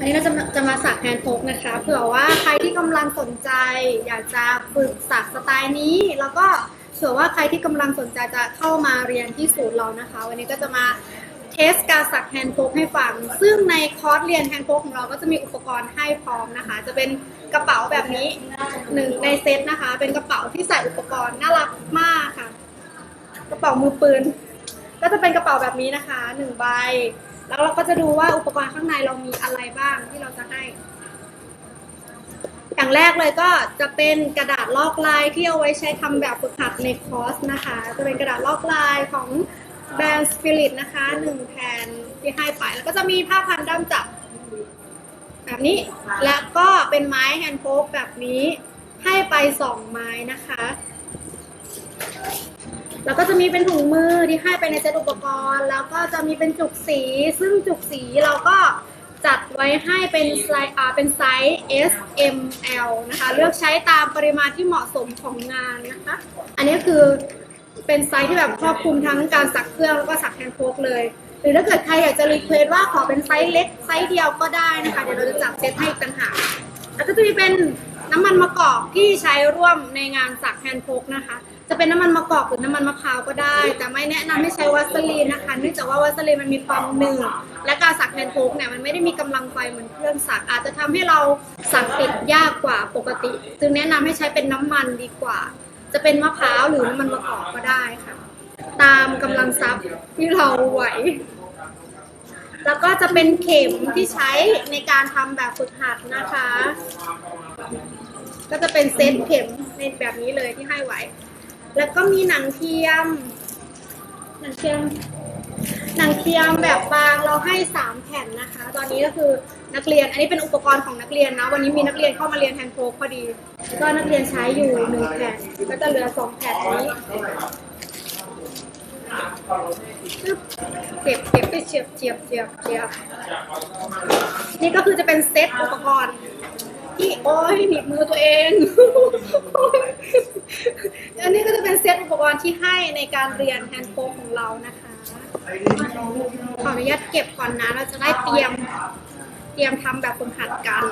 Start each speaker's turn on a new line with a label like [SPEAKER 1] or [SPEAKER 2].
[SPEAKER 1] วันนี้เราจะมาจะมาสักแฮนด์พกนะคะเผื่อว่าใครที่กำลังสนใจ อยากจะฝึกสักสไตล์นี้ แล้วก็เผื่อว่าใครที่กำลังสนใจจะเข้ามาเรียนที่ศูนย์เรานะคะ วันนี้ก็จะมาเทสการสักแฮนด์พกให้ฟัง ซึ่งในคอร์สเรียนแฮนด์พกของเราก็จะมีอุปกรณ์ให้พร้อมนะคะ จะเป็นกระเป๋าแบบนี้หนึ่งในเซตนะคะ เป็นกระเป๋าที่ใส่อุปกรณ์น่ารักมากค่ะ กระเป๋ามือปืน ก็จะเป็นกระเป๋าแบบนี้นะคะหนึ่งใบ แล้วเราก็จะดูว่าอุปกรณ์ข้างในเรามีอะไรบ้างที่เราจะให้ อย่างแรกเลยก็จะเป็นกระดาษลอกลายที่เอาไว้ใช้ทำแบบฝึกหัดในคอร์สนะคะ จะเป็นกระดาษลอกลายของแบรนด์ Spirit นะคะหนึ่งแผ่นที่ให้ไป แล้วก็จะมีผ้าพันด้ามจับแบบนี้ แล้วก็เป็นไม้แฮนด์โพกแบบนี้ให้ไปสองไม้นะคะ แล้วก็จะมีเป็นถุงมือที่ให้ไปในเซตอุปกรณ์ แล้วก็จะมีเป็นจุกสี ซึ่งจุกสีเราก็จัดไว้ให้เป็นไซส์อ่าเป็นไซส์ S M L นะคะ เลือกใช้ตามปริมาณที่เหมาะสมของงานนะคะ อันนี้คือเป็นไซส์ที่แบบครอบคลุมทั้งการสักเครื่องแล้วก็สักแฮนด์โพกเลย หรือถ้าเกิดใครอยากจะรีเควสว่าขอเป็นไซส์เล็กไซส์เดียวก็ได้นะคะ เดี๋ยวเราจะจัดเซตให้อีกต่างหากแล้วก็จะมีเป็น น้ำมันมะกอกที่ใช้ร่วมในงานสักแฮนด์โพกนะคะ จะเป็นน้ำมันมะกอกหรือน้ำมันมะพร้าวก็ได้ แต่ไม่แนะนำให้ใช้วัสลีนนะคะเนื่องจากว่าวัสลีนมันมีความหนืดและการสักแฮนด์โพกเนี่ยมันไม่ได้มีกำลังไฟเหมือนเครื่องสักอาจจะทำให้เราสักติดยากกว่าปกติ จึงแนะนำให้ใช้เป็นน้ำมันดีกว่า จะเป็นมะพร้าวหรือน้ำมันมะกอกก็ได้ค่ะ ตามกำลังทรัพย์ที่เราไหวแล้วก็จะเป็นเข็มที่ใช้ในการทำแบบฝึกหัดนะคะ ก็จะเป็นเซตเข็มในแบบนี้เลยที่ให้ไว้ แล้วก็มีหนังเทียม หนังเทียม หนังเทียมแบบบางเราให้สามแผ่นนะคะ ตอนนี้ก็คือนักเรียน อันนี้เป็นอุปกรณ์ของนักเรียนนะ วันนี้มีนักเรียนเข้ามาเรียนแฮนด์โพกพอดี ก็นักเรียนใช้อยู่หนึ่งแผ่น ก็จะเหลือสองแผ่นนี้เก็บเก็บไปเฉียบเฉียบเฉียบเฉียบนี่ก็คือจะเป็นเซตอุปกรณ์ อีโอ้ยหนีบมือตัวเอง อันนี้ก็จะเป็นเซตอุปกรณ์ที่ให้ในการเรียนแฮนด์โฟของเรานะคะ ขออนุญาตเก็บก่อนนะ เราจะได้เตรียม เตรียมทำแบบฝึกหัดกัน